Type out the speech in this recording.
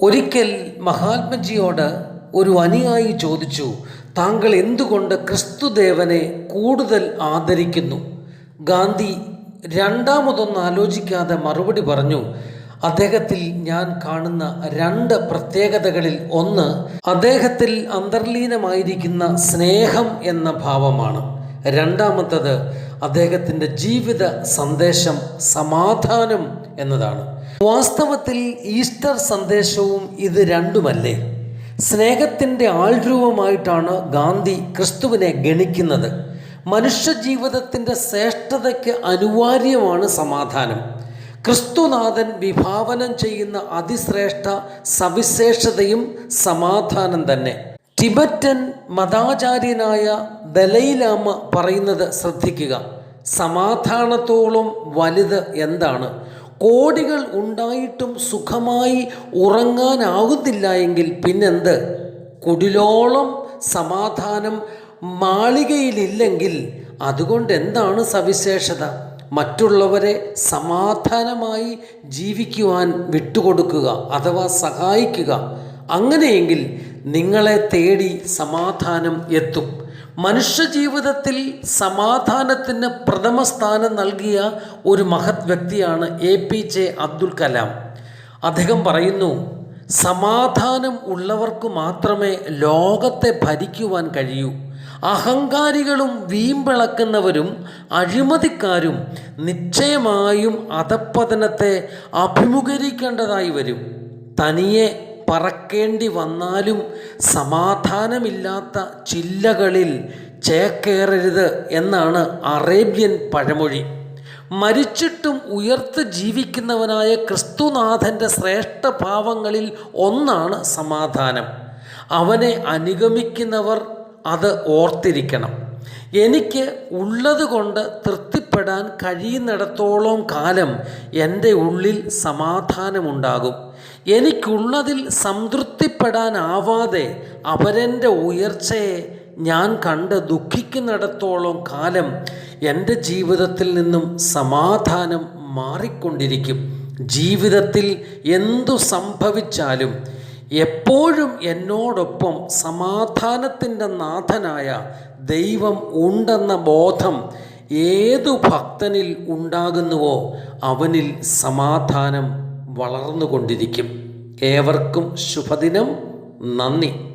ഒരിക്കൽ മഹാത്മജിയോട് ഒരു അനുയായി ചോദിച്ചു താങ്കൾ എന്തുകൊണ്ട് ക്രിസ്തുദേവനെ കൂടുതൽ ആദരിക്കുന്നു? ഗാന്ധി രണ്ടാമതൊന്നും ആലോചിക്കാതെ മറുപടി പറഞ്ഞു അദ്ദേഹത്തിൽ ഞാൻ കാണുന്ന രണ്ട് പ്രത്യേകതകളിൽ ഒന്ന് അദ്ദേഹത്തിൽ അന്തർലീനമായിരിക്കുന്ന സ്നേഹം എന്ന ഭാവമാണ്. രണ്ടാമത്തത് അദ്ദേഹത്തിന്റെ ജീവിത സന്ദേശം സമാധാനം എന്നതാണ്. വാസ്തവത്തിൽ ഈസ്റ്റർ സന്ദേശവും ഇത് രണ്ടുമല്ലേ? സ്നേഹത്തിന്റെ ആൾരൂപമായിട്ടാണ് ഗാന്ധി ക്രിസ്തുവിനെ ഗണിക്കുന്നത്. മനുഷ്യ ജീവിതത്തിന്റെ ശ്രേഷ്ഠതയ്ക്ക് അനിവാര്യമാണ് സമാധാനം. ക്രിസ്തുനാഥൻ വിഭാവനം ചെയ്യുന്ന അതിശ്രേഷ്ഠ സവിശേഷതയും സമാധാനം തന്നെ. ടിബറ്റൻ മതാചാര്യനായ ദലൈലാമ പറയുന്നത് ശ്രദ്ധിക്കുക. സമാധാനത്തോളം വലുത് എന്താണ്? കോടികൾ ഉണ്ടായിട്ടും സുഖമായി ഉറങ്ങാനാകുന്നില്ല എങ്കിൽ പിന്നെന്ത്? കുടിലോളം സമാധാനം മാളികയിലില്ലെങ്കിൽ അതുകൊണ്ട് എന്താണ് സവിശേഷത? മറ്റുള്ളവരെ സമാധാനമായി ജീവിക്കുവാൻ വിട്ടുകൊടുക്കുക അഥവാ സഹായിക്കുക. അങ്ങനെയെങ്കിൽ നിങ്ങളെ തേടി സമാധാനം എത്തും. മനുഷ്യജീവിതത്തിൽ സമാധാനത്തിന് പ്രഥമ സ്ഥാനം നൽകിയ ഒരു മഹത് വ്യക്തിയാണ് A P J Abdul Kalam. അദ്ദേഹം പറയുന്നു സമാധാനം ഉള്ളവർക്ക് മാത്രമേ ലോകത്തെ ഭരിക്കുവാൻ കഴിയൂ. അഹങ്കാരികളും വീമ്പിളക്കുന്നവരും അഴിമതിക്കാരും നിശ്ചയമായും അധപ്പതനത്തെ അഭിമുഖീകരിക്കേണ്ടതായി വരും. തനിയെ പറക്കേണ്ടി വന്നാലും സമാധാനമില്ലാത്ത ചില്ലകളിൽ ചേക്കേറരുത് എന്നാണ് അറേബ്യൻ പഴമൊഴി. മരിച്ചിട്ടും ഉയർത്ത് ജീവിക്കുന്നവനായ ക്രിസ്തുനാഥന്റെ ശ്രേഷ്ഠ ഭാവങ്ങളിൽ ഒന്നാണ് സമാധാനം. അവനെ അനുഗമിക്കുന്നവർ അത് ഓർത്തിരിക്കണം. എനിക്ക് ഉള്ളതുകൊണ്ട് തൃപ്തിപ്പെടാൻ കഴിയുന്നിടത്തോളം കാലം എന്റെ ഉള്ളിൽ സമാധാനമുണ്ടാകും. എനിക്കുള്ളതിൽ സംതൃപ്തിപ്പെടാനാവാതെ അവരെന്റെ ഉയർച്ചയെ ഞാൻ കണ്ട് ദുഃഖിക്കുന്നിടത്തോളം കാലം എന്റെ ജീവിതത്തിൽ നിന്നും സമാധാനം മാറിക്കൊണ്ടിരിക്കും. ജീവിതത്തിൽ എന്തു സംഭവിച്ചാലും എപ്പോഴും എന്നോടൊപ്പം സമാധാനത്തിന്റെ നാഥനായ ദൈവം ഉണ്ടെന്ന ബോധം ഏതു ഭക്തനിൽ ഉണ്ടാകുന്നുവോ അവനിൽ സമാധാനം വളർന്നുകൊണ്ടിരിക്കും. ഏവർക്കും ശുഭദിനം. നന്ദി.